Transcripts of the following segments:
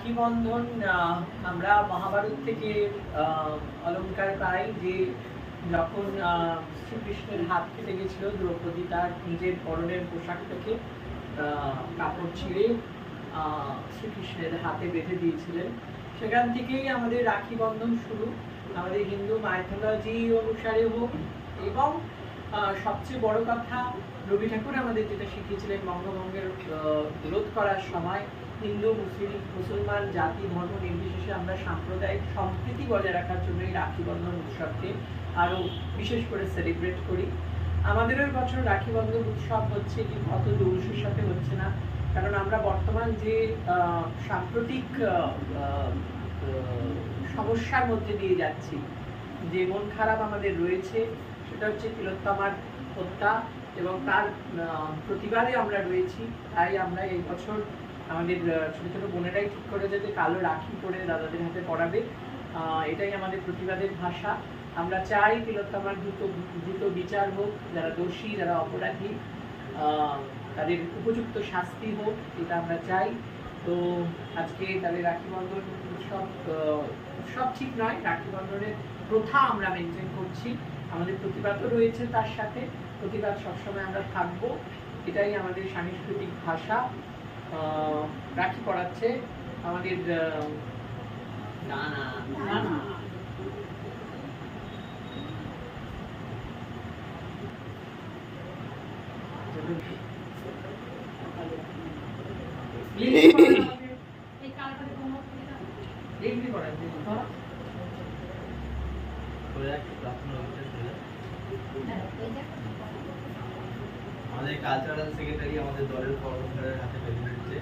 রাখি বন্ধন আমরা মহাভারত থেকে আহ, অলংকার পাই যে যখন শ্রীকৃষ্ণের হাত কেটে গেছিল দ্রৌপদী তার নিজের পরনের পোশাক থেকে কাপড় ছিঁড়ে শ্রীকৃষ্ণের হাতে বেঁধে দিয়েছিলেন। সেখান থেকেই আমাদের রাখি বন্ধন শুরু। আমাদের হিন্দু মাইথোলজি অনুসারে হোক এবং সবচেয়ে বড় কথা, রবি ঠাকুর আমাদের যেটা শিখিয়েছিলেন বঙ্গভঙ্গের বিরোধ করার সময়, হিন্দু, মুসলিম, মুসলমান, জাতি, ধর্ম নির্বিশেষে আমরা সাম্প্রদায়িক সম্প্রীতি বজায় রাখার জন্য এই রাখি বন্ধন উৎসবকে আরও বিশেষ করে সেলিব্রেট করি। আমাদের ওই বছর রাখি বন্ধন উৎসব হচ্ছে কি অত জৌলুসের সাথে হচ্ছে না, কারণ আমরা বর্তমান যে সাম্প্রতিক সমস্যার মধ্যে দিয়ে যাচ্ছি, যে মন খারাপ আমাদের রয়েছে সেটা হচ্ছে তিলোত্তমার হত্যা এবং তার প্রতিবাদে আমরা রয়েছি। তাই আমরা এই বছর আমাদের ছোট ছোট বোনেরাই ঠিক করে যেতে কালো রাখি করে দাদাদের হাতে পড়াবে এটাই আমাদের প্রতিবাদের ভাষা। আমরা চাই তিলোত্তমার দ্রুত দ্রুত বিচার হোক, যারা দোষী, যারা অপরাধী তাদের উপযুক্ত শাস্তি হোক, এটা আমরা চাই। তো আজকে তাদের রাখি বন্ধন উৎসব উৎসব ঠিক নয়, রাখি বন্ধনের প্রথা আমরা মেনটেন করছি। আমাদের প্রতিবাদও রয়েছে তার সাথে। প্রতিবাদ সবসময় আমরা থাকব। এটাই আমাদের সাংস্কৃতিক ভাষা রাখি পড়াচ্ছে আমাদের আহ, না না না না Please পড়ান। দেখবি পড়ান, দেখবি পড়ান। আমাদের কালচারাল সেক্রেটারি আমাদের দলের কর্মচারের হাতে বেঁধে দিচ্ছে।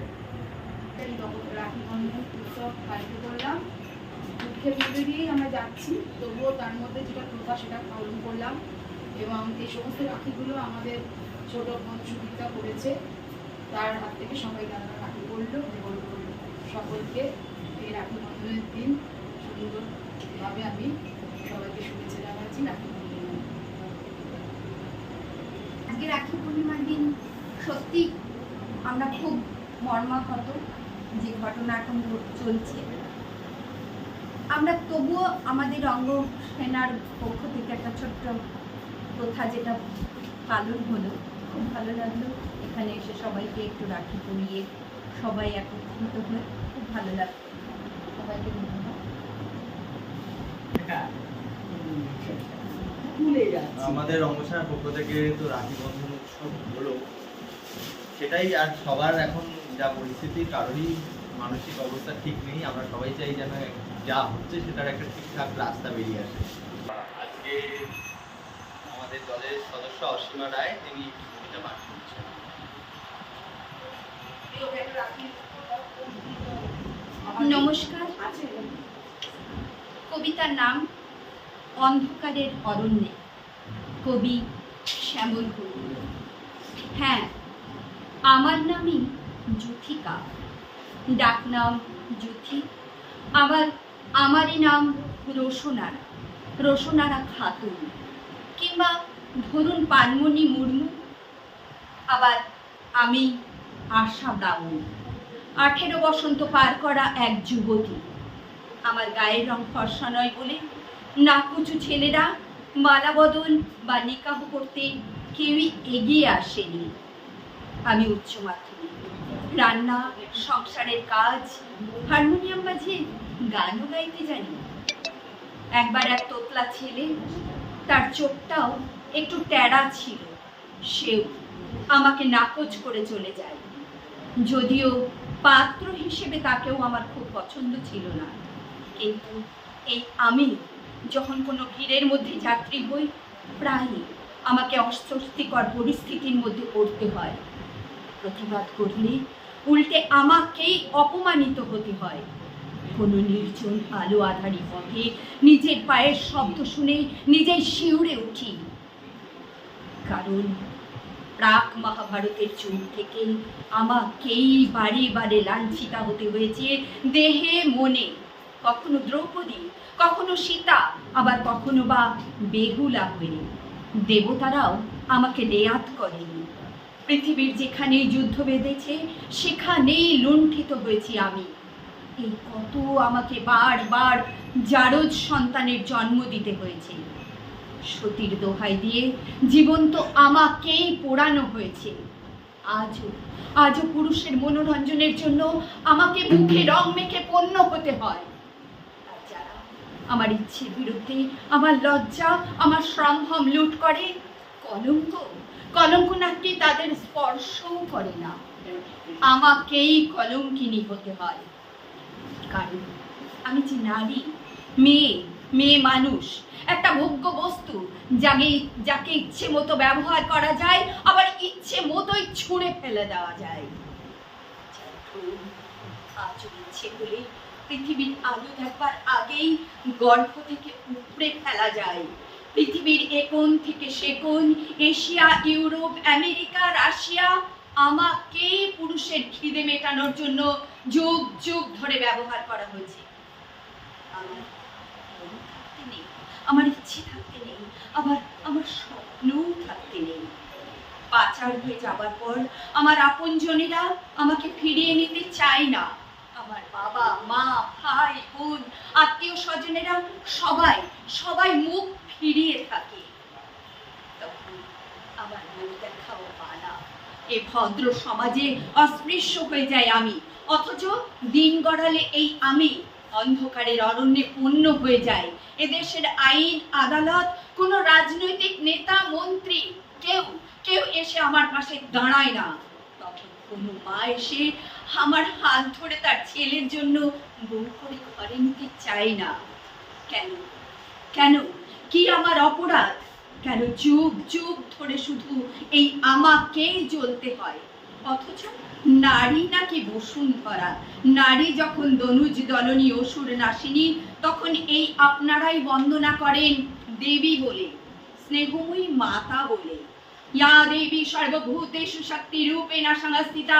রাখি বন্ধন দুঃখের মধ্যে দিয়েই আমরা যাচ্ছি, তবুও তার মধ্যে যেটা প্রথা সেটা পালন করলাম এবং এই সমস্ত রাখিগুলো আমাদের ছোট বোন সুবিধা করেছে। তার হাত থেকে সবাই দাদা রাখি করল এবং সকলকে এই রাখি বন্ধনের দিন সুন্দরভাবে আমি সবাইকে শুভেচ্ছা জানাচ্ছি, রাখি বন্ধন আজকে রাখি পূর্ণিমার দিন সত্যি আমরা খুব মর্মাহত যে ঘটনা এখন চলছে। আমরা তবুও আমাদের অঙ্গ সেনার পক্ষ থেকে একটা ছোট্ট প্রথা যেটা পালন হলো, খুব ভালো লাগল। এখানে এসে সবাইকে একটু রাখি পরিয়ে সবাই একত্রিত হয়ে খুব ভালো লাগল। সবাইকে ধন্যবাদ। ভুলে যাচ্ছি। আমাদের রঙ্গসার পক্ষ থেকে তো রাখি বন্ধন উৎসব হলো। সেটাই আর সবার এখন যা পরিস্থিতি কারোরই মানসিক অবস্থা ঠিক নেই। আমরা সবাই চাই যেন যা হচ্ছে সেটার একটা ঠিকঠাক রাস্তা বেরিয়ে আসে। আজকে আমাদের দলের সদস্য অসীমা রায় তিনি কবিতা পাঠ করছেন। নমস্কার। কবিতার নাম অন্ধকারের অরণ্যে। কবি শ্যামল হ্যাঁ আমার নামই জুথিকা ডাকনাম জুথি আবার আমারই নাম রোশনারা। রোশনারা খাতুন। কিংবা ধরুন পানমণি মুর্মু। আবার আমি আশা ব্রাউন আঠেরো বসন্ত পার করা এক যুবতী। আমার গায়ের রং ফর্সা নয় বলে নাকুচু ছেলেরা মালা বদল বা নিকাহ করতে কেউই এগিয়ে আসেনি। আমি উচ্চ মাধ্যমিক। রান্না, সংসারের কাজ, হারমোনিয়াম বাজিয়ে গানও গাইতে জানি। একবার এক তোতলা ছেলে, তার চোখটাও একটু ট্যাড়া ছিল। সেও আমাকে নাকচ করে চলে যায়। যদিও পাত্র হিসেবে তাকেও আমার খুব পছন্দ ছিল না। কিন্তু এই আমি যখন কোনো ভিড়ের মধ্যে যাত্রী হই, প্রায়ই আমাকে অস্বস্তিকর পরিস্থিতির মধ্যে পড়তে হয়। প্রতিবাদ করলে উল্টে আমাকেই অপমানিত হতে হয়। কোনো নির্জন আলো আধারী পথে নিজের পায়ের শব্দ শুনে নিজেই শিউরে উঠি। কারণ প্রাক মহাভারতের যুগ থেকে আমাকেই বারে বারে লাঞ্ছিতা হতে হয়েছে দেহে, মনে। কখনো দ্রৌপদী কখনো সীতা, আবার কখনো বা বেহুলা হয়ে দেবতারাও আমাকে নেয়াত করেনি। পৃথিবীর যেখানেই যুদ্ধ বেঁধেছে, সেখানেই লুণ্ঠিত হয়েছি আমি। এই কত আমাকে বারবার জারজ সন্তানের জন্ম দিতে হয়েছে। সতীর দোহাই দিয়ে জীবন তো আমাকেই পোড়ানো হয়েছে। আজও আজও পুরুষের মনোরঞ্জনের জন্য আমাকে মুখে রং মেখে পণ্য হতে হয়। আমার ইচ্ছের বিরুদ্ধে আমার লজ্জা, আমার সম্ভ্রম লুট করে। কলঙ্ক কলঙ্ক নাকি তাদের স্পর্শও করে না। আমাকেই কলঙ্কিনী হতে হয়। কারণ আমি যে নারী, মেয়ে মেয়ে মানুষ, একটা ভোগ্য বস্তু, যাকে যাকে ইচ্ছে মতো ব্যবহার করা যায়, আবার ইচ্ছে মতোই ছুঁড়ে ফেলে দেওয়া যায়। ইচ্ছে হলে পৃথিবীর আলো দেখবার আগেই গর্ভ থেকে উপড়ে ফেলা যায়। পৃথিবীর একোণ থেকে সেকোন এশিয়া, ইউরোপ, আমেরিকা, রাশিয়া, আমাকে পুরুষের খিদে মেটানোর জন্য যুগ যুগ ধরে ব্যবহার করা হয়েছে। আমার থাকতে নেই, আমার ইচ্ছে থাকতে নেই আবার আমার স্বপ্নও থাকতে নেই। পাচার হয়ে যাবার পর আমার আপনজনেরা আমাকে ফিরিয়ে নিতে চায় না। বাবা, মা, ভাই, বোন, আত্মীয় স্বজনেরা সবাই সবাই মুখ ফিরিয়ে থাকে। তখন আমার মুখ দেখাও মানা এ ভদ্র সমাজে অস্পৃশ্য হয়ে যায় আমি। অথচ দিন গড়ালে এই আমি অন্ধকারের অরণ্যে পূর্ণ হয়ে যায় এদেশের আইন, আদালত, কোনো রাজনৈতিক নেতা, মন্ত্রী, কেউ কেউ এসে আমার পাশে দাঁড়ায় না। কোনো মা এসে আমার হাত ধরে তার ছেলের জন্য বউ করে ঘরে নিতে চায় না। কেন? কেন? কি আমার অপরাধ? কেন যুগ যুগ ধরে শুধু এই আমাকেই জ্বলতে হয়? অথচ নারী নাকি বসুন্ধরা নারী যখন দনুজ দলনী অসুর নাসিনী তখন এই আপনারাই বন্দনা করেন দেবী বলে, স্নেহময়ী মাতা বলে। ইয়া দেবী সর্বভূতেষু শক্তি রূপেণ সংস্থিতা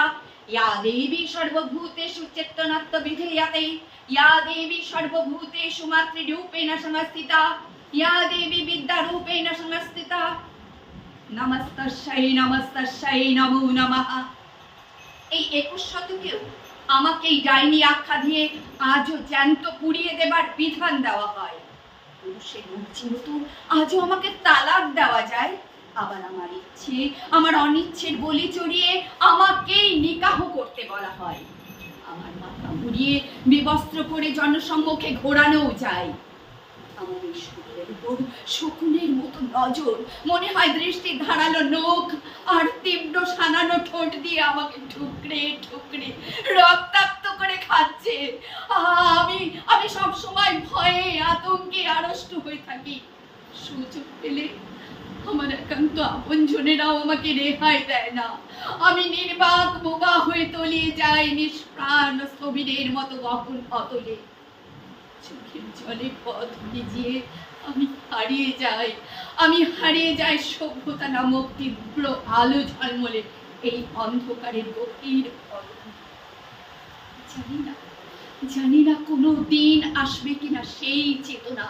ইয়া দেবী সর্বভূতেষু চেতনাত্ম বিধেয়তে ইয়া দেবী সর্বভূতেষু মাতৃরূপেণ সংস্থিতা ইয়া দেবী বিদ্যারূপেণ সংস্থিতা নমস্তস্যৈ নমস্তস্যৈ নমো নমঃ এই একুশ শতকেও আমাকে এই ডাইনি আখ্যা দিয়ে আজও জ্যান্ত পুড়িয়ে দেবার বিধান দেওয়া হয়। পুরুষের মর্জি মতো আজও আমাকে তালাক দেওয়া যায় আবার আমার ইচ্ছে, আমার অনিচ্ছের বলি চড়িয়ে আমাকেই নিকাহ করতে বলা হয়। আমার মাথা মুড়িয়ে বিবস্ত্র করে জনসম্মুখে ঘোরানোও যায়। আমার এই শরীরের উপর শকুনের মতো নজর, মনে হয় দৃষ্টি ধারালো নখ আর তীব্র সানানো ঠোঁট দিয়ে আমাকে ঠুকরে ঠুকরে রক্তাক্ত করে খাচ্ছে। আমি আমি সব সময় ভয়ে আতঙ্কে আড়ষ্ট হয়ে থাকি। সুযোগ পেলে আমার একান্ত আপনজনেরাও আমাকে রেহাই দেয় না। আমি নির্বাক বোবা হয়ে তলিয়ে যাই, নিষ্প্রাণ স্থবিরের মতো গহন অতলে চোখের জলে পথ ভিজিয়ে আমি হারিয়ে যাই, আমি হারিয়ে যাই সভ্যতা নামক তীব্র আলো ঝলমলে এই অন্ধকারের গভীর। জানি না জানি না কোনো দিন আসবে কিনা সেই চেতনা।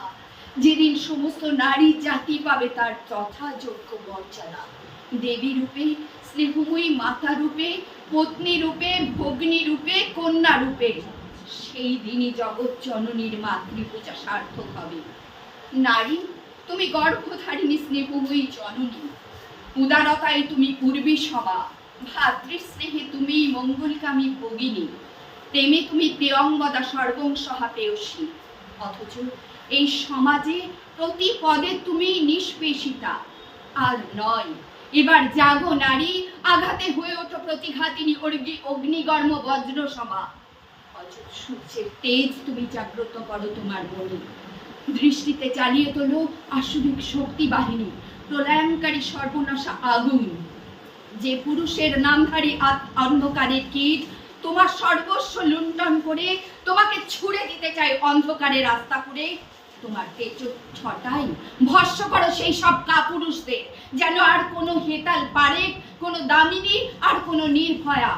যেদিন সমস্ত নারী জাতি পাবে তার যথাযোগ্য মর্যাদা। দেবী রূপে, স্নেহময়ী মাতা রূপে, পত্নী রূপে, ভগ্নী রূপে, কন্যা রূপে। সেই দিনই জগৎ জননীর মাতৃপূজা সার্থক হবে। নারী, তুমি গর্ভধারিণী স্নেহময়ী জননী। উদারতায় তুমি পূর্বী সভা ভাতৃস্নেহে তুমি মঙ্গলকামী ভগিনী। প্রেমে তুমি প্রিয়ঙ্গদা সর্বংসহা পেয়সী অথচ এই সমাজে প্রতি পদে তুমি নিষ্পেষিতা। আর নয়, এবার জাগো নারী, আঘাতে হয়ে ওঠো প্রতিঘাতিনী অগ্নি অগ্নিগর্ম বজ্র সমা সূর্যের তেজ তুমি জাগ্রত করো তোমার মনে দৃষ্টিতে চালিয়ে তোলো আসরিক শক্তি বাহিনী প্রলয়ঙ্কারী সর্বনাশা আগুন। যে পুরুষের নামধারী অন্ধকারের কীট তোমার সর্বস্ব লুণ্ঠন করে তোমাকে ছুড়ে দিতে চাই অন্ধকারের রাস্তা করে তোমার তেজ ছটাই। ভস্য করো সেই সব কাপুরুষদের, যেন আর কোনো হেতাল পারে, কোনো দামিনী আর কোনো নির্ভয়া।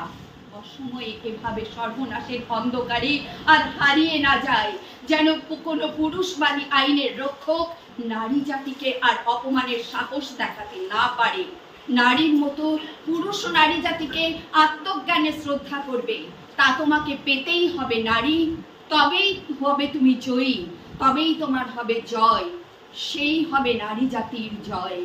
অসময়ে এভাবে সর্বনাশের অন্ধকারে আর হারিয়ে না যায়, যেন কোনো পুরুষবাদী আইনের রক্ষক নারী জাতিকে আর অপমানের সাহস দেখাতে না পারে। নারীর মতো পুরুষ নারী জাতিকে আত্মজ্ঞানে শ্রদ্ধা করবে। তা তোমাকে পেতেই হবে নারী, তবেই হবে তুমি জয়ী। তবেই তোমার হবে জয়। সেই হবে নারী জাতির জয়।